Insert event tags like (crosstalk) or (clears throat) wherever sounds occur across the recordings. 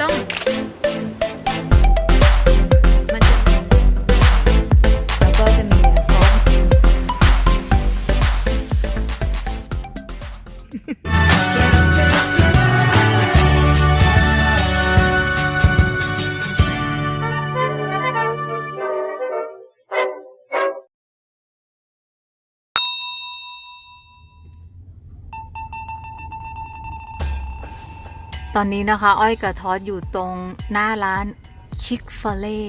ต้อ ตอนนี้นะคะ อ้อยกับทอดอยู่ตรงหน้าร้านชิคฟ a เล่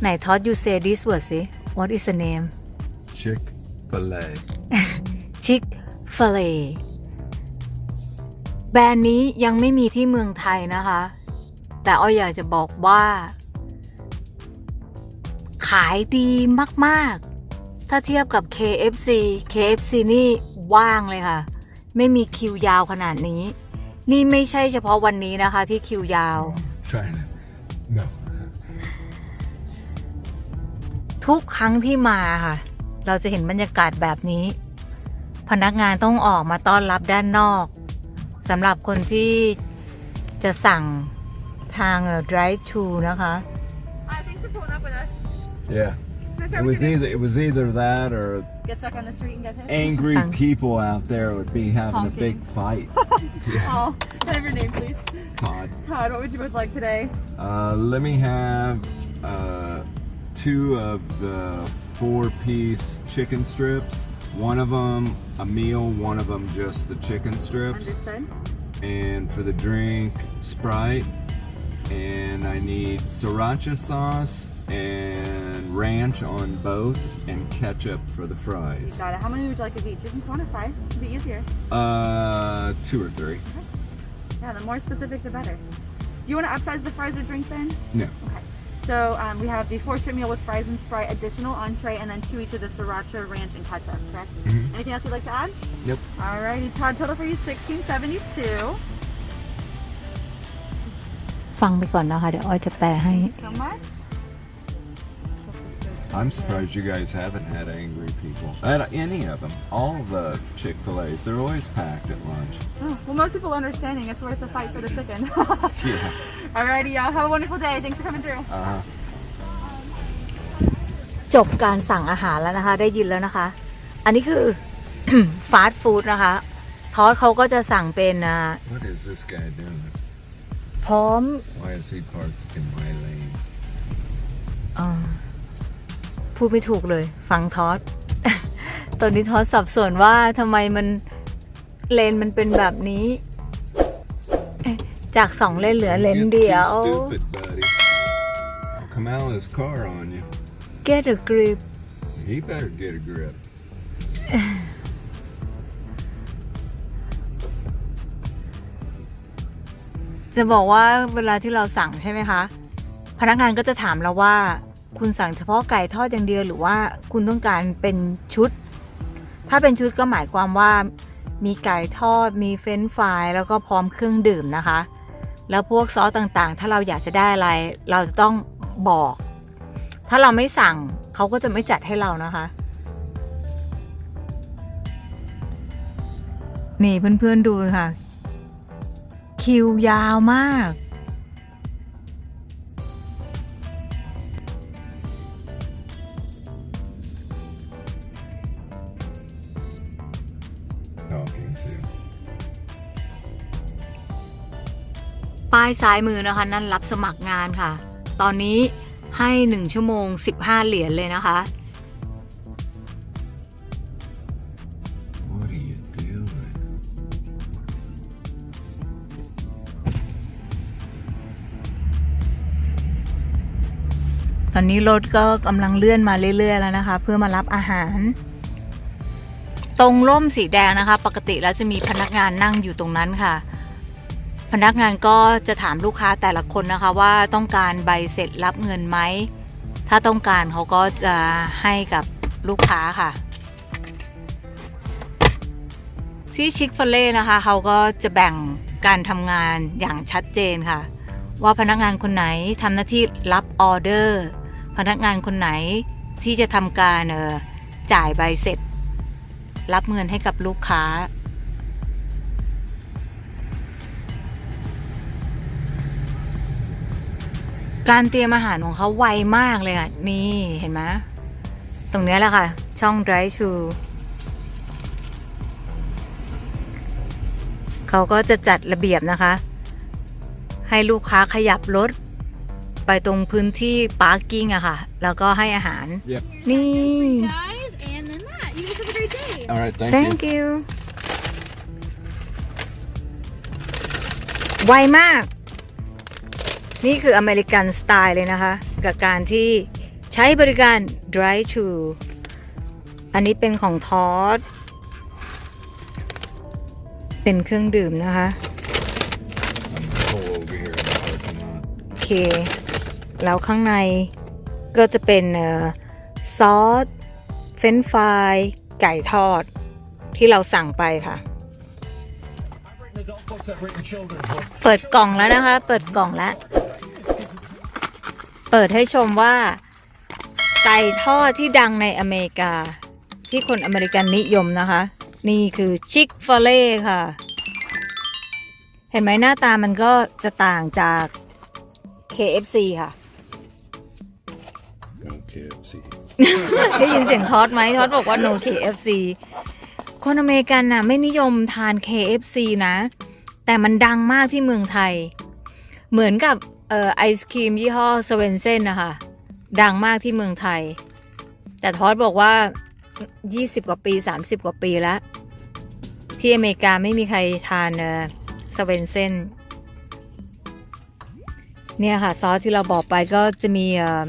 ไหนทอดอยู่เซดิสวดสิ What is the name Chick fil A. ชิคฟ a เล่แบรนด์นี้ยังไม่มีที่เมืองไทยนะคะ แต่อ้อยอยากจะบอกว่า ขายดีมากๆ ถ้าเทียบกับ KFC KFC นี่ว่างเลยค่ะ ไม่มีคิวยาวขนาดนี้ นี่ไม่ใช่เฉพาะวันนี้นะคะ ที่คิวยาว Trying to. No. ทุกครั้งที่มาค่ะ เราจะเห็นบรรยากาศแบบนี้ พนักงานต้องออกมาต้อนรับด้านนอกสำหรับคนที่จะสั่งทาง drive thru นะคะ Hi, thanks for pulling up with us. Yeah. Can I It was either it was either that or Get stuck on the street and get hit. angry Thank- people out there would be having a big fight. (laughs) (laughs) yeah. Oh, can I have your name, please? Todd. Todd, what would you both like today? Uh, let me have uh, two of the four-piece chicken strips. One of them a meal. One of them just the chicken strips. Understood. And for the drink, Sprite. And I need sriracha sauce and ranch on both, and ketchup for the fries. Got it. How many would you like of each? You can quantify. It'll be easier. Uh, two or three. Yeah, the more specific, the better. Do you want to upsize the fries or drink then? No. Okay. So um, we have the four strip meal with fries and Sprite, additional entree, and then two each of the sriracha, ranch, and ketchup, correct? Mhm. Anything else you'd like to add? Nope. Alrighty, Todd, total for you 1672. ฟังไปก่อนนะคะ เดี๋ยวอ้อยจะแปลให้ So much. I'm surprised you guys haven't had angry people. At any of them. All the Chick fil A's. They're always packed at lunch. Oh, well, most people understanding it's worth the fight for the chicken. (laughs) Yeah. Alrighty, y'all. Have a wonderful day. Thanks for coming through. Uh huh. จบการสั่งอาหารแล้วนะคะ ได้ยินแล้วนะคะ อันนี้คือ (clears throat) ฟาสต์ฟู้ดนะคะ ทอสเขาก็จะสั่งเป็นอ่า What is this guy doing? พร้อม Why is he parked in my lane? อา พูดไม่ถูกเลย ฟังทอสตอนนี้ทอสสับสนว่าทำไมมันเลนมันเป็นแบบนี้เอ๊ะจากสองเลนเหลือเลน Get เดียว too stupid, buddy. I'll come out with his car on you. get a grip He better get a grip. จะบอกว่าเวลาที่เราสั่งใช่ไหมคะ พนักงานก็จะถามเราว่า คุณสั่งเฉพาะไก่ทอดอย่างเดียวหรือว่าคุณต้องการเป็นชุด ถ้าเป็นชุดก็หมายความว่า มีไก่ทอด มีเฟรนฟรายแล้วก็พร้อมเครื่องดื่มนะคะ แล้วพวกซอสต่างๆ ถ้าเราอยากจะได้อะไร เราจะต้องบอก ถ้าเราไม่สั่งเขาก็จะไม่จัดให้เรานะคะ นี่เพื่อนๆดูค่ะ คิวยาวมาก Talking to. ป้ายซ้ายมือนะคะ นั่นรับสมัครงานค่ะ ตอนนี้ให้ 1 ชั่วโมง 15 เหรียญเลยนะคะ What are you doing? ตอนนี้รถก็กำลังเลื่อนมาเรื่อย ๆ แล้วนะคะ เพื่อมารับอาหาร ตรงร่มสีแดงนะคะ ปกติแล้วจะมีพนักงานนั่งอยู่ตรงนั้นค่ะ พนักงานก็จะถามลูกค้าแต่ละคนนะคะว่าต้องการใบเสร็จรับเงินไหม ถ้าต้องการเขาก็จะให้กับลูกค้าค่ะ ที่ชิคฟเล่นะคะเขาก็จะแบ่งการทำงานอย่างชัดเจนค่ะ ว่าพนักงานคนไหนทำหน้าที่รับออเดอร์ พนักงานคนไหนที่จะทำการจ่ายใบเสร็จ รับเงินให้กับลูกค้า การเตรียมอาหารของเขาไวมากเลยอะ นี่เห็นไหมตรงเนี้ยแหละค่ะ ช่อง drive to เขาก็จะจัดระเบียบนะคะ ให้ลูกค้าขยับรถไปตรงพื้นที่ปาร์กิ้งอะค่ะ แล้วก็ให้อาหาร Yep. นี่ All right, thank, thank you ไวมาก นี่คืออเมริกันสไตล์เลยนะคะ กับการที่ใช้บริการ drive to อันนี้เป็นของทอสเป็นเครื่องดื่มนะคะ I'm pull over here in the parking lot. โอเค แล้วข้างในก็จะเป็นเอ่อซอสเฟรนช์ฟราย ไก่ทอดที่เราสั่งไปค่ะ เปิดกล่องแล้วนะคะ เปิดกล่องแล้ว เปิดให้ชมว่า ไก่ทอดที่ดังในอเมริกา ที่คนอเมริกันนิยมนะคะ นี่คือชิคฟ a เล่ค่ะ เห็นไหมหน้าตามันก็จะต่างจาก KFC ค่ะ ได้ยินเสียงทอดไหมทอดบอกว่า no KFC คนอเมริกันน่ะไม่นิยมทาน KFC นะ แต่มันดังมากที่เมืองไทย เหมือนกับเอ่อไอศครีมยี่ห้อสเวนเซนนะคะดังมากที่เมืองไทย แต่ทอดบอกว่า 20 กว่าปี 30 กว่าปีแล้ว ที่อเมริกาไม่มีใครทานเอ่อสเวนเซนเนี่ยค่ะ ซอสที่เราบอกไปก็จะมีเอ่อ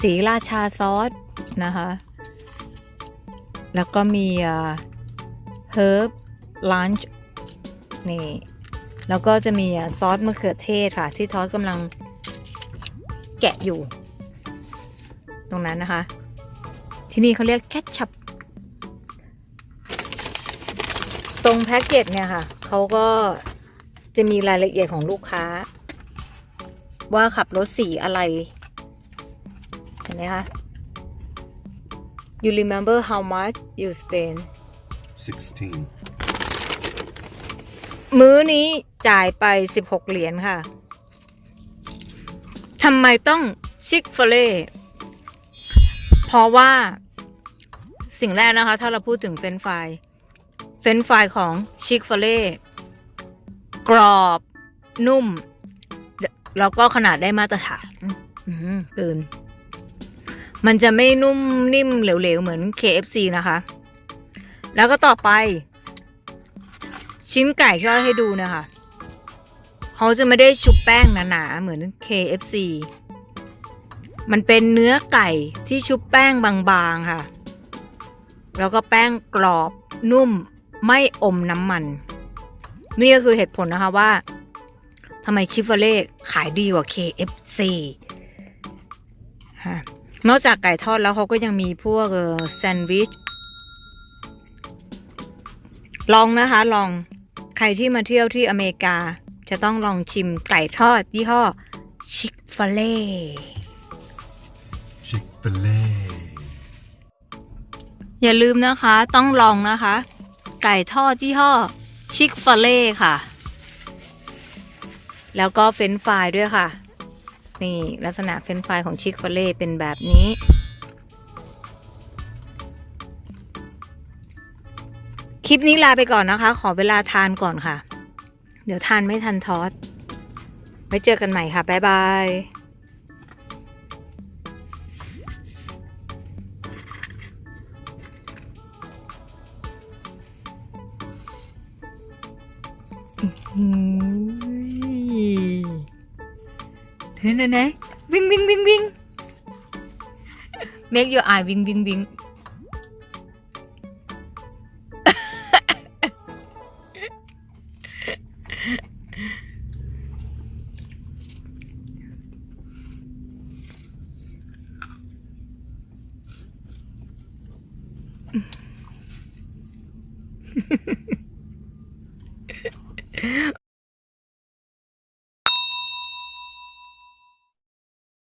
สีราชาซอสนะคะ แล้วก็มีเฮิร์บลันช์นี่ แล้วก็จะมีซอสมะเขือเทศค่ะ ที่ทอสกำลังแกะอยู่ ตรงนั้นนะคะ ที่นี่เขาเรียกแคชชัพตรงแพ็กเกจเนี่ยค่ะเขาก็จะมีรายละเอียดของลูกค้า ว่าขับรถสีอะไร ห็นไหมคะ you remember how much you spend 16. มื้อนี้จ่ายไป 16 เหรียญค่ะทำไมต้องชิคฟเล่เพราะว่าสิ่งแรกนะคะ ถ้าเราพูดถึงเฟรนช์ฟรายเฟรนช์ฟรายของชิคฟเล่กรอบ นุ่ม แล้วก็ขนาดได้มาตรฐานอืมตื่น มันจะไม่นุ่มนิ่มเหลวๆ เหมือน KFC นะคะ แล้วก็ต่อไป ชิ้นไก่ที่เราให้ดูนะคะเขาจะไม่ได้ชุบแป้งหนาๆ เหมือน KFC มันเป็นเนื้อไก่ที่ชุบแป้งบางๆค่ะ แล้วก็แป้งกรอบนุ่มไม่อมน้ำมัน นี่ก็คือเหตุผลนะคะว่าทำไมชิฟเฟเล่ขายดีกว่า KFC ฮะ นอกจากไก่ทอดแล้วเขาก็ยังมีพวกแซนด์วิช ลองนะคะลอง ใครที่มาเที่ยวที่อเมริกา จะต้องลองชิมไก่ทอดยี่ห้อชิคฟาเล่ Chick fil A. อย่าลืมนะคะ ต้องลองนะคะ ไก่ทอดยี่ห้อชิคฟาเล่ค่ะ แล้วก็เฟรนช์ฟรายด้วยค่ะ นี่ลักษณะเฟรนฟรายของชิคฟาเล่เป็นแบบนี้ คลิปนี้ลาไปก่อนนะคะ ขอเวลาทานก่อนค่ะ เดี๋ยวทานไม่ทันทอดไว้เจอกันใหม่ค่ะ บ๊ายบายอืม เห็นไหมวิ่งวิ่งวิ่งวิ่ง make your eye วิ่งวิ่งวิ่ง